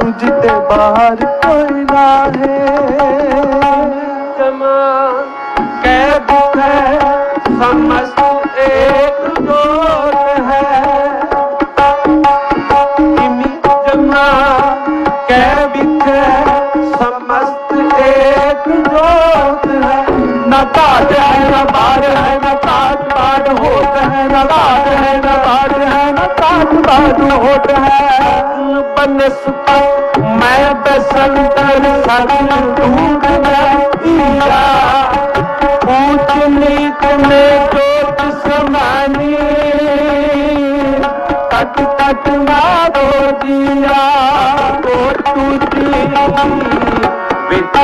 तुझ ते बाहर कोई ना है। जमा कैद है, समस्त एक जमा कैद है न काट है, न बाढ़ होत है, न है, न बाढ़ है। होत है। बनस्पत मैं बसंतर सगल दूध में जोत समानी। तट तट मारो दिया। तो तुझी विच